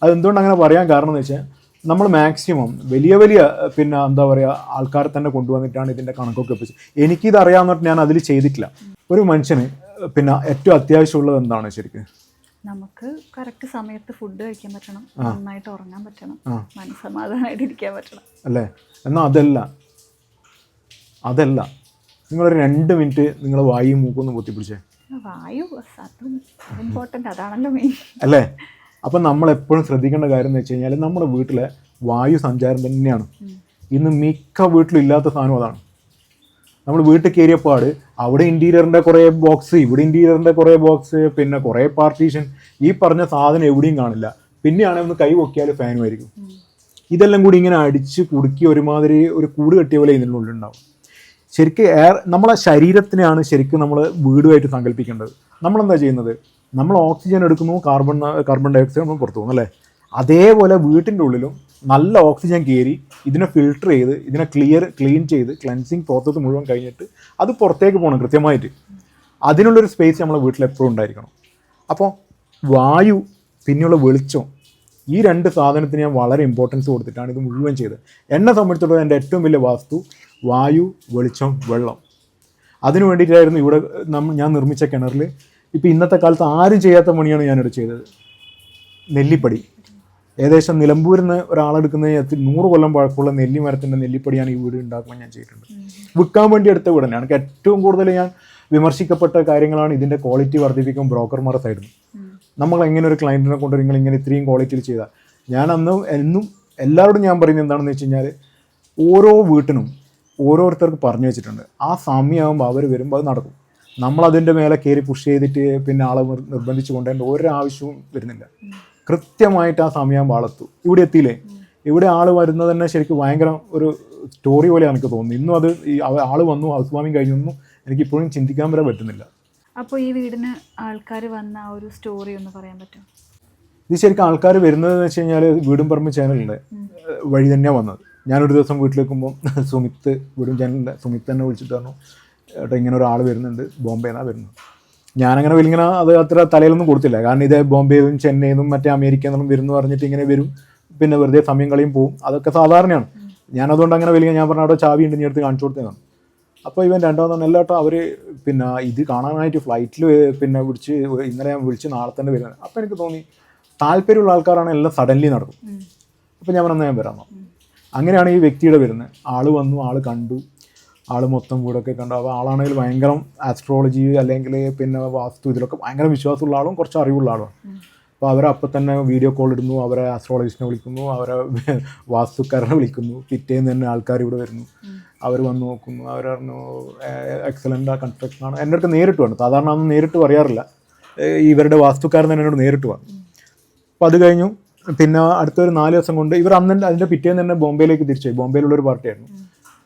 അത്. അത് അങ്ങനെ പറയാൻ കാരണം എന്ന് വെച്ചാൽ നമ്മൾ മാക്സിമം വലിയ വലിയ പിന്നെ എന്താ പറയുക ആൾക്കാരെ തന്നെ കൊണ്ടുവന്നിട്ടാണ് ഇതിന്റെ കണക്കൊക്കെ വെച്ചത് എനിക്കിത് അറിയാമെന്നിട്ട് ഞാൻ അതിൽ ചെയ്തിട്ടില്ല. ഒരു മനുഷ്യന് പിന്നെ ഏറ്റവും അത്യാവശ്യമുള്ളത് എന്താണ് ശരിക്കും? നമുക്ക് കറക്റ്റ് സമയത്ത് ഫുഡ് കഴിക്കാൻ പറ്റണം നന്നായിട്ട് ഉറങ്ങാൻ പറ്റണം. മനസ്സമാധാനമായിട്ട് ഇരിക്കാൻ പറ്റണം. അല്ലേ? എന്നാൽ അതല്ല. അതല്ല. നിങ്ങളൊരു രണ്ട് മിനിറ്റ് നിങ്ങൾ വായും മൂക്കൊന്ന് പൊത്തിപ്പിടിച്ചേ. വായു അതും ഇമ്പോർട്ടന്റ് അതാണല്ലോ മെയിൻ അല്ലേ? അപ്പം നമ്മൾ എപ്പോഴും ശ്രദ്ധിക്കേണ്ട കാര്യം എന്ന് വെച്ച് കഴിഞ്ഞാൽ നമ്മുടെ വീട്ടിലെ വായു സഞ്ചാരം തന്നെയാണ്. ഇന്ന് മിക്ക വീട്ടിലും ഇല്ലാത്ത സാധനം അതാണ്. നമ്മൾ വീട്ടിൽ കയറിയപ്പാട് അവിടെ ഇന്റീരിയറിന്റെ കുറേ ബോക്സ് ഇവിടെ ഇന്റീരിയറിന്റെ കുറേ ബോക്സ് പിന്നെ കുറേ പാർട്ടീഷൻ ഈ പറഞ്ഞ സാധനം എവിടെയും കാണില്ല. പിന്നെയാണെങ്കിൽ ഒന്ന് കൈ പൊക്കിയാൽ ഫാനുമായിരിക്കും ഇതെല്ലാം കൂടി ഇങ്ങനെ അടിച്ച് കുടുക്കി ഒരുമാതിരി ഒരു കൂട് കെട്ടിയ പോലെ ഇതിനുള്ളിൽ ഉണ്ടാവും. ശരിക്കും എയർ നമ്മളെ ശരീരത്തിനെയാണ് ശരിക്കും നമ്മൾ വീടുമായിട്ട് സങ്കല്പിക്കേണ്ടത്. നമ്മളെന്താ ചെയ്യുന്നത്? നമ്മൾ ഓക്സിജൻ എടുക്കുന്നു കാർബൺ കാർബൺ ഡൈ ഓക്സൈഡ് നമ്മൾ പുറത്തു പോകുന്നു അല്ലേ? അതേപോലെ വീട്ടിന്റെ ഉള്ളിലും നല്ല ഓക്സിജൻ കയറി ഇതിനെ ഫിൽട്ടർ ചെയ്ത് ഇതിനെ ക്ലിയർ ക്ലീൻ ചെയ്ത് ക്ലൻസിങ് പ്രോസസ്സ് മുഴുവൻ കഴിഞ്ഞിട്ട് അത് പുറത്തേക്ക് പോകണം കൃത്യമായിട്ട്. അതിനുള്ളൊരു സ്പേസ് നമ്മളെ വീട്ടിൽ എപ്പോഴും ഉണ്ടായിരിക്കണം. അപ്പോൾ വായു പിന്നെയുള്ള വെളിച്ചം ഈ രണ്ട് സാധനത്തിന് ഞാൻ വളരെ ഇമ്പോർട്ടൻസ് കൊടുത്തിട്ടാണ് ഇത് മുഴുവൻ ചെയ്തത്. എന്നെ സംബന്ധിച്ചിടത്തോളം എന്റെ ഏറ്റവും വലിയ വാസ്തു വായു വെളിച്ചം വെള്ളം. അതിനു വേണ്ടിയിട്ടായിരുന്നു ഇവിടെ ഞാൻ നിർമ്മിച്ച കിണറിൽ ഇപ്പോൾ ഇന്നത്തെ കാലത്ത് ആരും ചെയ്യാത്ത പണിയാണ് ഞാനിവിടെ ചെയ്തത്. നെല്ലിപ്പടി. ഏകദേശം നിലമ്പൂരിൽ നിന്ന് ഒരാളെടുക്കുന്ന നൂറ് കൊല്ലം പഴക്കമുള്ള നെല്ലി മരത്തിന്റെ നെല്ലിപ്പടിയാണ് ഈ വീട് ഉണ്ടാക്കുമ്പോൾ ഞാൻ ചെയ്തിട്ടുണ്ട്. വിൽക്കാൻ വേണ്ടി എടുത്ത വീടന്നെ. എനിക്ക് ഏറ്റവും കൂടുതൽ ഞാൻ വിമർശിക്കപ്പെട്ട കാര്യങ്ങളാണ് ഇതിന്റെ ക്വാളിറ്റി വർദ്ധിപ്പിക്കും ബ്രോക്കർമാർ സൈഡിൽ നമ്മൾ എങ്ങനെ ഒരു ക്ലയന്റിനെ കൊണ്ട് നിങ്ങൾ ഇങ്ങനെ ഇത്രയും ക്വാളിറ്റിയിൽ ചെയ്താൽ ഞാൻ അന്ന് എന്നും എല്ലാവരോടും ഞാൻ പറയുന്നത് എന്താണെന്ന് വെച്ച് കഴിഞ്ഞാൽ ഓരോ വീട്ടിനും ഓരോരുത്തർക്ക് പറഞ്ഞു വെച്ചിട്ടുണ്ട്. ആ സമയമാകുമ്പോൾ അവർ വരുമ്പോൾ അത് നടക്കും. നമ്മളതിന്റെ മേലെ കയറി പുഷ് ചെയ്തിട്ട് പിന്നെ ആളെ നിർ- നിർബന്ധിച്ച് കൊണ്ടുവരേണ്ട ഒരാവശ്യവും വരുന്നില്ല. കൃത്യമായിട്ട് ആ സമയം വളർത്തു. ഇവിടെ എത്തിയില്ലേ? ഇവിടെ ആൾ വരുന്നത് തന്നെ ശരിക്കും ഭയങ്കര ഒരു സ്റ്റോറി പോലെയാണ് എനിക്ക് തോന്നുന്നത്. ഇന്നും അത് ഈ ആൾ ആൾ വന്നു ഹൗസ് വാമിങ് കഴിഞ്ഞൊന്നും എനിക്ക് ഇപ്പോഴും ചിന്തിക്കാൻ വരെ പറ്റുന്നില്ല. അപ്പോൾ ഈ വീടിന് ആൾക്കാർ വന്ന ആ ഒരു സ്റ്റോറി ഒന്ന് പറയാൻ പറ്റും ഇത് ശരിക്കും ആൾക്കാർ വരുന്നത് എന്ന് വെച്ച് കഴിഞ്ഞാൽ വീടും പറമ്പ് ചാനലിന്റെ വഴി തന്നെയാണ് വന്നത്. ഞാനൊരു ദിവസം വീട്ടിലേക്കുമ്പോൾ സുമിത്ത് വീടും ചാനലിന്റെ സുമിത്ത് തന്നെ വിളിച്ചിട്ട് പറഞ്ഞു ഏട്ടാ ഇങ്ങനെ ഒരാൾ വരുന്നുണ്ട് ബോംബെന്നാണ് വരുന്നത്. ഞാനങ്ങനെ വലിങ്ങനെ അത് അത്ര തലയിലൊന്നും കൊടുത്തില്ല. കാരണം ഇത് ബോംബെയും ചെന്നൈന്നും മറ്റേ അമേരിക്കയിൽ നിന്നും വരുന്നു പറഞ്ഞിട്ട് ഇങ്ങനെ വരും. പിന്നെ വെറുതെ സമയം കളിയും പോവും. അതൊക്കെ സാധാരണയാണ്. ഞാനതുകൊണ്ട് അങ്ങനെ വലിയ ഞാൻ പറഞ്ഞ അവിടെ ചാവി ഉണ്ട് നീ എടുത്ത് കാണിച്ചു കൊടുത്തതാണ് അപ്പോൾ ഇവൻ രണ്ടാമതാണ്. എല്ലാട്ടോ അവർ പിന്നെ ഇത് കാണാനായിട്ട് ഫ്ലൈറ്റിൽ പിന്നെ വിളിച്ച് ഇന്നലെ ഞാൻ വിളിച്ച് നാളെ തന്നെ വരുന്നത് അപ്പോൾ എനിക്ക് തോന്നി താല്പര്യമുള്ള ആൾക്കാരാണ് എല്ലാം സഡൻലി നടക്കും. അപ്പോൾ ഞാൻ പറഞ്ഞാൽ ഞാൻ വരാമോ അങ്ങനെയാണ് ഈ വ്യക്തിയുടെ വരുന്നത്. ആൾ വന്നു ആൾ കണ്ടു. ആൾ മൊത്തം വീടൊക്കെ കണ്ടു. അപ്പോൾ ആളാണെങ്കിൽ ഭയങ്കര ആസ്ട്രോളജി അല്ലെങ്കിൽ പിന്നെ വാസ്തു ഇതിലൊക്കെ ഭയങ്കര വിശ്വാസമുള്ള ആളും കുറച്ച് അറിവുള്ള ആളും അപ്പോൾ അവരെ അപ്പം തന്നെ വീഡിയോ കോൾ ഇടുന്നു. അവരെ ആസ്ട്രോളജിസ്റ്റിനെ വിളിക്കുന്നു. അവരെ <laughs> വാസ്തുക്കാരനെ വിളിക്കുന്നു. പിറ്റേന്ന് തന്നെ ആൾക്കാർ ഇവിടെ വരുന്നു. അവർ വന്ന് നോക്കുന്നു. അവർ പറഞ്ഞു എക്സലന്റ് കൺസ്ട്രക്ഷൻ ആണ്. എന്റെ അടുത്ത് നേരിട്ട് വന്നു. സാധാരണ ഒന്നും നേരിട്ട് പറയാറില്ല. ഇവരുടെ വാസ്തുക്കാരൻ തന്നെ എന്നോട് നേരിട്ട് വന്നു. അപ്പോൾ അത് കഴിഞ്ഞു. പിന്നെ അടുത്തൊരു നാല് ദിവസം കൊണ്ട് ഇവർ അന്ന് അതിന്റെ പിറ്റേന്ന് തന്നെ ബോംബെയിലേക്ക് തിരിച്ചുപോയി. ബോംബെയിലുള്ള ഒരു പാർട്ടിയായിരുന്നു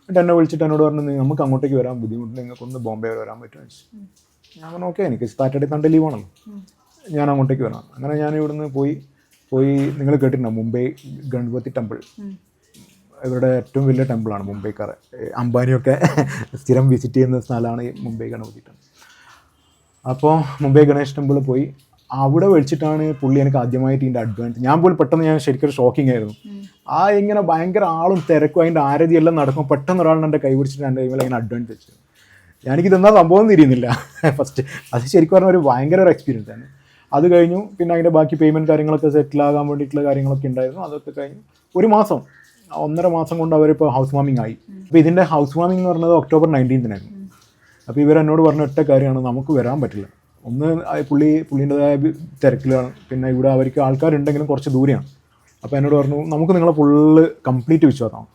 എന്നിട്ട് എന്നെ വിളിച്ചിട്ട് എന്നോട് പറഞ്ഞു "നീ- നമുക്ക് അങ്ങോട്ടേക്ക് വരാൻ ബുദ്ധിമുട്ട് നിങ്ങൾക്കൊന്ന് ബോംബെ വരെ വരാൻ പറ്റുമോ? ഞാൻ പറഞ്ഞു ഓക്കെ എനിക്ക് സാറ്റർഡേ സൺഡേ ലീവാണല്ലോ ഞാൻ അങ്ങോട്ടേക്ക് വരാം. അങ്ങനെ ഞാൻ ഇവിടുന്ന് പോയി പോയി നിങ്ങൾ കേട്ടിട്ടുണ്ടോ മുംബൈ ഗണപതി ടെമ്പിൾ ഇവരുടെ ഏറ്റവും വലിയ ടെമ്പിളാണ് മുംബൈക്കാർ. അംബാനിയൊക്കെ സ്ഥിരം വിസിറ്റ് ചെയ്യുന്ന സ്ഥലമാണ് ഈ മുംബൈ ഗണപതി ടെമ്പിൾ അപ്പോൾ മുംബൈ ഗണേഷ് ടെമ്പിൾ പോയി. അവിടെ വെച്ചിട്ടാണ് പുള്ളി എനിക്ക് ആദ്യമായിട്ട് ഇതിന്റെ അഡ്വാൻസ് ഞാൻ പോലും പെട്ടെന്ന് ഞാൻ ശരിക്കും ഷോക്കിംഗ് ആയിരുന്നു. ആ ഇങ്ങനെ ഭയങ്കര ആളും തിരക്കും അതിന്റെ ആരതി എല്ലാം നടക്കും പെട്ടെന്ന് ഒരാളിനെ എന്റെ കൈ പിടിച്ചിട്ട് എന്റെ കൈമിൽ അങ്ങനെ അഡ്വാൻസ് വെച്ചു എനിക്കിത് എന്താ സംഭവം തിരിയുന്നില്ല. <laughs> ഫസ്റ്റ് അത് ശരിക്കും പറഞ്ഞാൽ ഒരു ഭയങ്കര ഒരു എക്സ്പീരിയൻസ് ആണ്. അത് കഴിഞ്ഞു പിന്നെ അതിന്റെ ബാക്കി പേയ്മെന്റ് കാര്യങ്ങളൊക്കെ സെറ്റിൽ ആകാൻ വേണ്ടിയിട്ടുള്ള കാര്യങ്ങളൊക്കെ ഉണ്ടായിരുന്നു. അതൊക്കെ കഴിഞ്ഞു. ഒരു മാസം ഒന്നര മാസം കൊണ്ട് അവരിപ്പോൾ ഹൗസ് വാമിംഗ് ആയി അപ്പോൾ ഇതിന്റെ ഹൗസ് വാമിംഗ് എന്ന് പറഞ്ഞത് ഒക്ടോബർ നയന്റീൻത്തിനായിരുന്നു അപ്പോൾ ഇവരെന്നോട് പറഞ്ഞ ഒറ്റ കാര്യമാണ് നമുക്ക് വരാൻ പറ്റില്ല. ഒന്ന് പുള്ളി പുള്ളീന്റെതായ തിരക്കിലാണ്. പിന്നെ ഇവിടെ അവർക്ക് ആൾക്കാരുണ്ടെങ്കിലും കുറച്ച് ദൂരെയാണ്. അപ്പോൾ എന്നോട് പറഞ്ഞു നമുക്ക് നിങ്ങളെ ഫുള്ള് കംപ്ലീറ്റ് വിശ്വാസമാണ്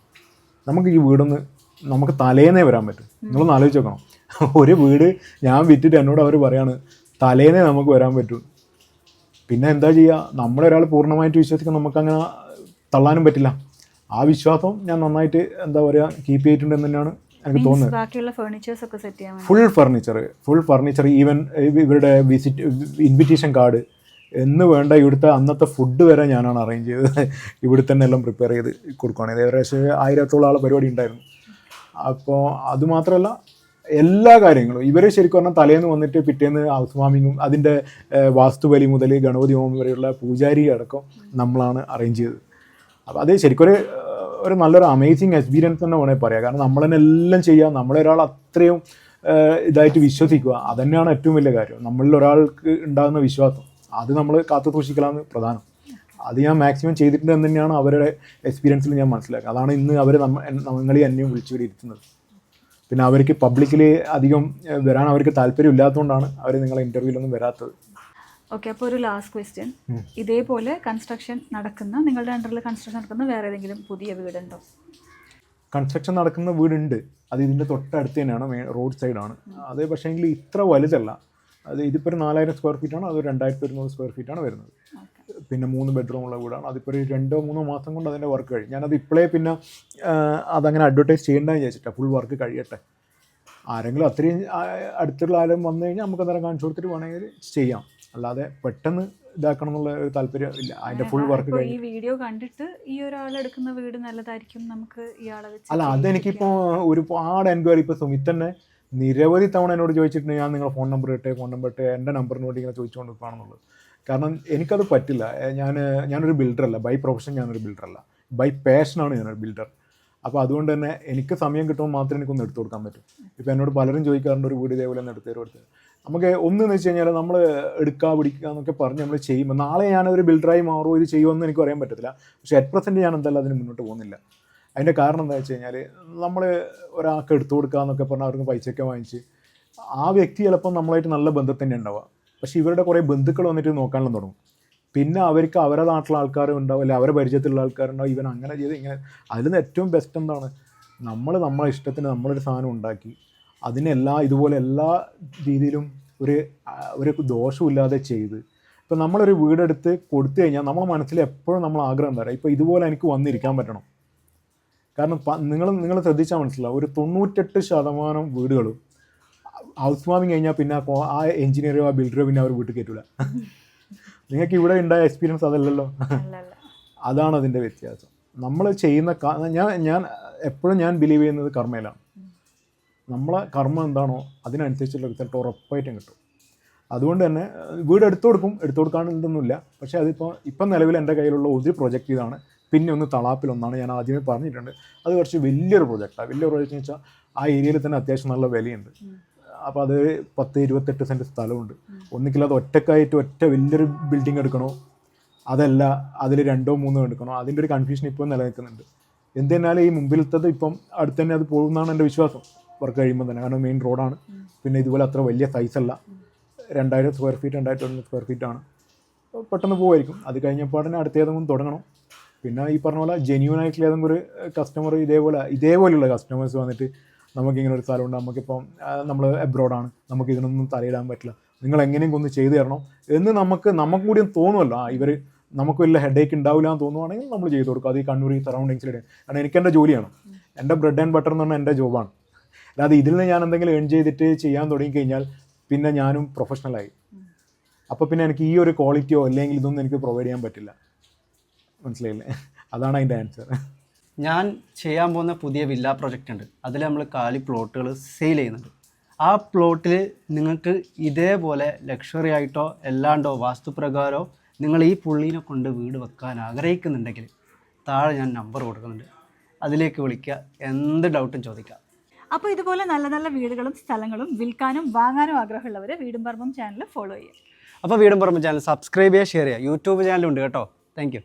നമുക്ക് ഈ വീടൊന്ന് നമുക്ക് തലേന്നേ വരാൻ പറ്റും. നിങ്ങളൊന്ന് ആലോചിച്ച് നോക്കണം. <laughs> ഒരു വീട് ഞാൻ വിറ്റിട്ട് എന്നോട് അവർ പറയാണ് തലേന്നേ നമുക്ക് വരാൻ പറ്റും. പിന്നെ എന്താ ചെയ്യുക നമ്മളൊരാൾ പൂർണമായിട്ട് വിശ്വസിക്കാൻ നമുക്കങ്ങനെ തള്ളാനും പറ്റില്ല. ആ വിശ്വാസം ഞാൻ നന്നായിട്ട് എന്താ പറയുക കീപ്പ് ചെയ്തിട്ടുണ്ടെന്ന് തന്നെയാണ് എനിക്ക് തോന്നുന്നു. ബാക്കിയുള്ള ഫേർണിച്ചേഴ്സ് ഒക്കെ സെറ്റ് ചെയ്യാൻ full furniture full furniture even ഇവരുടെ വിസിറ്റ് ഇൻവിറ്റേഷൻ കാർഡ് എന്ന് വേണ്ട ഇവിടുത്തെ അന്നത്തെ ഫുഡ് വരെ ഞാനാണ് അറേഞ്ച് ചെയ്തത്. ഇവിടെ തന്നെ എല്ലാം പ്രിപ്പയർ ചെയ്ത് കൊടുക്കുകയാണ് ഏകദേശം ആയിരത്തോളം ആളെ പരിപാടി ഉണ്ടായിരുന്നു. അപ്പോൾ അതുമാത്രമല്ല എല്ലാ കാര്യങ്ങളും. ഇവർ ശരിക്കും പറഞ്ഞാൽ തലേന്ന് വന്നിട്ട് പിറ്റേന്ന് ഹൗസ് വാമിങ്ങും അതിന്റെ വാസ്തുബലി മുതൽ ഗണപതി ഹോമം വരെയുള്ള പൂജാരി അടക്കം നമ്മളാണ് അറേഞ്ച് ചെയ്തത്. അപ്പോൾ അത് ശരിക്കും ഒരു നല്ലൊരു അമേസിങ് എക്സ്പീരിയൻസ് തന്നെ വേണമെങ്കിൽ പറയാം. കാരണം നമ്മൾ തന്നെ എല്ലാം ചെയ്യുക നമ്മളൊരാൾ അത്രയും ഇതായിട്ട് വിശ്വസിക്കുക. അതന്നെയാണ് ഏറ്റവും വലിയ കാര്യം. നമ്മളിൽ ഒരാൾക്ക് ഉണ്ടാകുന്ന വിശ്വാസം. അത് നമ്മൾ കാത്തു സൂക്ഷിക്കലാണ് പ്രധാനം. അത് ഞാൻ മാക്സിമം ചെയ്തിട്ടുണ്ട് എന്ന് തന്നെയാണ് അവരുടെ എക്സ്പീരിയൻസിൽ ഞാൻ മനസ്സിലാക്കുക. അതാണ് ഇന്ന് അവർ നമ്മളെ എന്നെയും വിളിച്ചു ഇരുത്തുന്നത് പിന്നെ അവർക്ക് പബ്ലിക്കിൽ അധികം വരാൻ അവർക്ക് താല്പര്യം ഇല്ലാത്തതുകൊണ്ടാണ് അവർ നിങ്ങളെ ഇന്റർവ്യൂലൊന്നും വരാത്തത്. ഓക്കെ അപ്പോൾ ഒരു ലാസ്റ്റ് ക്വസ്റ്റ്യൻ ഇതേപോലെ കൺസ്ട്രക്ഷൻ നടക്കുന്ന നിങ്ങളുടെ അണ്ടറിൽ കൺസ്ട്രക്ഷൻ നടക്കുന്ന വേറെ ഏതെങ്കിലും പുതിയ വീടുണ്ടോ? കൺസ്ട്രക്ഷൻ നടക്കുന്ന വീടുണ്ട്. അത് ഇതിന്റെ തൊട്ടടുത്ത് തന്നെയാണ് റോഡ് സൈഡാണ് അത് പക്ഷേങ്കിൽ ഇത്ര വലുതല്ല. അത് ഇതിപ്പോൾ ഒരു നാലായിരം സ്ക്വയർ ഫീറ്റാണ് അത് രണ്ടായിരത്തി ഒരുന്നൂറ് സ്ക്വയർ ഫീറ്റ് ആണ് വരുന്നത്. പിന്നെ മൂന്ന് ബെഡ്റൂം ഉള്ള വീടാണ്. അതിപ്പോൾ ഒരു രണ്ടോ മൂന്നോ മാസം കൊണ്ട് അതിന്റെ വർക്ക് കഴിയും. ഞാനത് ഇപ്പോഴേ പിന്നെ അതങ്ങനെ അഡ്വർടൈസ് ചെയ്യേണ്ടതെന്ന് വിചാരിച്ചിട്ടാണ് ഫുൾ വർക്ക് കഴിയട്ടെ. ആരെങ്കിലും അത്രയും അടുത്തുള്ള ആരും വന്നു കഴിഞ്ഞാൽ നമുക്ക് അന്നേരം കാണിച്ചു കൊടുത്തിട്ട് വേണമെങ്കിൽ ചെയ്യാം. അല്ലാതെ പെട്ടെന്ന് ഇതാക്കണം എന്നുള്ള ഒരു താല്പര്യം ഇല്ല. അതിന്റെ ഫുൾ വർക്ക് ഈ വീഡിയോ കണ്ടിട്ട് ഈ ഒരാൾ എടുക്കുന്ന വീട് നല്ലതായിരിക്കും നമുക്ക് ഇയാളെ വെച്ച് അല്ല അതെനിക്കിപ്പോൾ ഒരുപാട് എൻക്വയറി ഇപ്പോൾ സുമിത് തന്നെ നിരവധി തവണ എന്നോട് ചോദിച്ചിട്ടുണ്ട് ഞാൻ നിങ്ങളുടെ ഫോൺ നമ്പർ ഇട്ടേ ഫോൺ നമ്പർ ഇട്ടേ എന്റെ നമ്പറിന് വേണ്ടി ഇങ്ങനെ ചോദിച്ചുകൊണ്ട് നിൽക്കുകയാണെന്നുള്ളത് കാരണം എനിക്കത് പറ്റില്ല. ഞാൻ ഞാനൊരു ബിൽഡറല്ല ബൈ പ്രൊഫഷൻ ഞാനൊരു ബിൽഡറല്ല ബൈ പാഷനാണ് ഞാനൊരു ബിൽഡർ അപ്പോൾ അതുകൊണ്ട് തന്നെ എനിക്ക് സമയം കിട്ടുമ്പോൾ മാത്രമേ എനിക്കൊന്ന് എടുത്തു കൊടുക്കാൻ പറ്റൂ. ഇപ്പോൾ എന്നോട് പലരും ചോദിക്കാറുണ്ട് ഒരു വീട് ഇതേപോലെ ഒന്ന് എടുത്തു തരും എടുത്ത്. നമുക്ക് ഒന്നെന്ന് വെച്ച് കഴിഞ്ഞാൽ നമ്മൾ എടുക്കുക പിടിക്കുക എന്നൊക്കെ പറഞ്ഞ് നമ്മൾ ചെയ്യുമ്പോൾ നാളെ ഞാനൊരു ബിൽഡറായി മാറുമോ ഇത് ചെയ്യുമെന്ന് എനിക്ക് പറയാൻ പറ്റത്തില്ല. പക്ഷേ അറ്റ് പ്രസന്റ് ഞാൻ എന്തായാലും അതിന് മുന്നോട്ട് പോകുന്നില്ല. അതിന്റെ കാരണം എന്താ വെച്ച് കഴിഞ്ഞാൽ നമ്മൾ ഒരാൾക്ക് എടുത്തു കൊടുക്കുക എന്നൊക്കെ പറഞ്ഞാൽ അവർക്ക് പൈസയൊക്കെ വാങ്ങിച്ച് ആ വ്യക്തി ചിലപ്പോൾ നമ്മളായിട്ട് നല്ല ബന്ധത്തിന്റെ ഉണ്ടാവുക പക്ഷേ ഇവരുടെ കുറേ ബന്ധുക്കൾ വന്നിട്ട് നോക്കാനുള്ള തുടങ്ങും. പിന്നെ അവർക്ക് അവരുടെ നാട്ടിലെ ആൾക്കാരും ഉണ്ടാവും അല്ലെങ്കിൽ അവരെ പരിചയത്തിലുള്ള ആൾക്കാരുണ്ടാവും ഇവൻ അങ്ങനെ ചെയ്ത് ഇങ്ങനെ. അതിൽ നിന്ന് ഏറ്റവും ബെസ്റ്റ് എന്താണ്? നമ്മൾ നമ്മളെ ഇഷ്ടത്തിന് നമ്മളൊരു സാധനം ഉണ്ടാക്കി. അതിനെല്ലാം ഇതുപോലെ എല്ലാ രീതിയിലും ഒരു ഒരു ദോഷമില്ലാതെ ചെയ്ത്. ഇപ്പം നമ്മളൊരു വീടെടുത്ത് കൊടുത്തു കഴിഞ്ഞാൽ നമ്മുടെ മനസ്സിൽ എപ്പോഴും നമ്മൾ ആഗ്രഹം തരാം ഇപ്പോൾ ഇതുപോലെ എനിക്ക് വന്നിരിക്കാൻ പറ്റണം. കാരണം നിങ്ങൾ നിങ്ങൾ ശ്രദ്ധിച്ചാൽ മനസ്സിലാവും. ഒരു തൊണ്ണൂറ്റെട്ട് ശതമാനം വീടുകളും ഹൗസ് വാമിങ് കഴിഞ്ഞാൽ പിന്നെ ആ എഞ്ചിനീയറോ ആ ബിൽഡറോ പിന്നെ അവർ വീട്ടിൽ കയറ്റില്ല നിങ്ങൾക്ക് ഇവിടെ ഉണ്ടായ എക്സ്പീരിയൻസ് അതല്ലല്ലോ. അതാണ് അതിന്റെ വ്യത്യാസം. നമ്മൾ ചെയ്യുന്ന ഞാൻ ഞാൻ എപ്പോഴും ഞാൻ ബിലീവ് ചെയ്യുന്നത് കർമ്മയിലാണ് നമ്മളെ കർമ്മം എന്താണോ അതിനനുസരിച്ചുള്ള റിസൾട്ട് ഉറപ്പായിട്ടും കിട്ടും. അതുകൊണ്ട് തന്നെ വീട് എടുത്തു കൊടുക്കും എടുത്തു കൊടുക്കാനുണ്ടെന്നില്ല പക്ഷേ അതിപ്പോൾ ഇപ്പം നിലവിൽ എന്റെ കയ്യിലുള്ള ഒരു പ്രൊജക്റ്റ് ഇതാണ്. പിന്നെ ഒന്ന് തളാപ്പിലൊന്നാണ് ഞാൻ ആദ്യമേ പറഞ്ഞിട്ടുണ്ട്. അത് കുറച്ച് വലിയൊരു പ്രൊജക്റ്റാണ് വലിയൊരു പ്രൊജക്റ്റ് എന്ന് വെച്ചാൽ ആ ഏരിയയിൽ തന്നെ അത്യാവശ്യം നല്ല വിലയുണ്ട്. അപ്പോൾ അത് പത്ത് ഇരുപത്തെട്ട് സെന്റ് സ്ഥലമുണ്ട്. ഒന്നിക്കിൽ അത് ഒറ്റക്കായിട്ട് ഒറ്റ വലിയൊരു ബിൽഡിംഗ് എടുക്കണോ? അതല്ല അതിൽ രണ്ടോ മൂന്നോ എടുക്കണോ? അതിന്റെ ഒരു കൺഫ്യൂഷൻ ഇപ്പോൾ നിലനിൽക്കുന്നുണ്ട്. എന്ത് തന്നെയാലും ഈ മുമ്പിലത്തത് ഇപ്പം അടുത്ത് തന്നെ അത് പോകുമെന്നാണ് എന്റെ വിശ്വാസം. വർക്ക് കഴിയുമ്പോൾ തന്നെ. കാരണം മെയിൻ റോഡാണ് പിന്നെ ഇതുപോലെ അത്ര വലിയ സൈസല്ല രണ്ടായിരം സ്ക്വയർ ഫീറ്റ് രണ്ടായിരത്തി തൊണ്ണൂറ് സ്ക്വയർ ഫീറ്റ് ആണ്. പെട്ടെന്ന് പോകുമായിരിക്കും അത് കഴിഞ്ഞപ്പോൾ തന്നെ അടുത്ത ഏതെങ്കിലും തുടങ്ങണം. പിന്നെ ഈ പറഞ്ഞ പോലെ ജെന്യൂൻ ആയിട്ടുള്ള ഏതെങ്കിലും ഒരു കസ്റ്റമർ ഇതേപോലെ ഇതേപോലെയുള്ള കസ്റ്റമേഴ്സ് വന്നിട്ട് നമുക്കിങ്ങനെ ഒരു സ്ഥലമുണ്ട്. നമുക്കിപ്പം നമ്മൾ എബ്രോഡാണ് നമുക്ക് ഇതിനൊന്നും തലയിടാൻ പറ്റില്ല. നിങ്ങൾ എങ്ങനെയും ഒന്ന് ചെയ്തു തരണം എന്ന് നമുക്ക് നമുക്ക് കൂടി തോന്നുമല്ലോ. ആ ഇവർ നമുക്ക് വലിയ ഹെഡേക്ക് ഉണ്ടാവില്ല എന്ന് തോന്നുവാണെങ്കിൽ നമ്മൾ ചെയ്തു കൊടുക്കും. അത് ഈ കണ്ണൂർ ഈ സറൗണ്ടിങ്സിൽ കാരണം എനിക്ക് എന്റെ ജോലിയാണ്. എന്റെ ബ്രെഡ് ആൻഡ് ബട്ടർ എന്ന് പറഞ്ഞാൽ എന്റെ ജോബാണ് അല്ലാതെ ഇതിൽ നിന്ന് ഞാൻ എന്തെങ്കിലും ഏൺ ചെയ്തിട്ട് ചെയ്യാൻ തുടങ്ങി കഴിഞ്ഞാൽ പിന്നെ ഞാനും പ്രൊഫഷണലായി അപ്പോൾ പിന്നെ എനിക്ക് ഈ ഒരു ക്വാളിറ്റിയോ അല്ലെങ്കിൽ ഇതൊന്നും എനിക്ക് പ്രൊവൈഡ് ചെയ്യാൻ പറ്റില്ല. മനസ്സിലായില്ലേ? അതാണ് അതിന്റെ ആൻസർ ഞാൻ ചെയ്യാൻ പോകുന്ന പുതിയ വില്ല പ്രൊജക്റ്റ് ഉണ്ട് അതിൽ നമ്മൾ കാലി പ്ലോട്ടുകൾ സെയിൽ ചെയ്യുന്നുണ്ട്. ആ പ്ലോട്ടിൽ നിങ്ങൾക്ക് ഇതേപോലെ ലക്ഷറി ആയിട്ടോ അല്ലാണ്ടോ വാസ്തുപ്രകാരമോ നിങ്ങൾ ഈ പുള്ളീനെ കൊണ്ട് വീട് വെക്കാൻ ആഗ്രഹിക്കുന്നുണ്ടെങ്കിൽ താഴെ ഞാൻ നമ്പർ കൊടുക്കുന്നുണ്ട്. അതിലേക്ക് വിളിക്കുക. എന്ത് ഡൗട്ടും ചോദിക്കാം അപ്പോൾ ഇതുപോലെ നല്ല നല്ല വീടുകളും സ്ഥലങ്ങളും വിൽക്കാനും വാങ്ങാനും ആഗ്രഹമുള്ളവർ വീടും പറമ്പും ചാനൽ ഫോളോ ചെയ്യുക. അപ്പോൾ വീടും പറമ്പും ചാനൽ സബ്സ്ക്രൈബ് ചെയ്യുക ഷെയർ ചെയ്യുക. യൂട്യൂബ് ചാനലുണ്ട് കേട്ടോ. താങ്ക്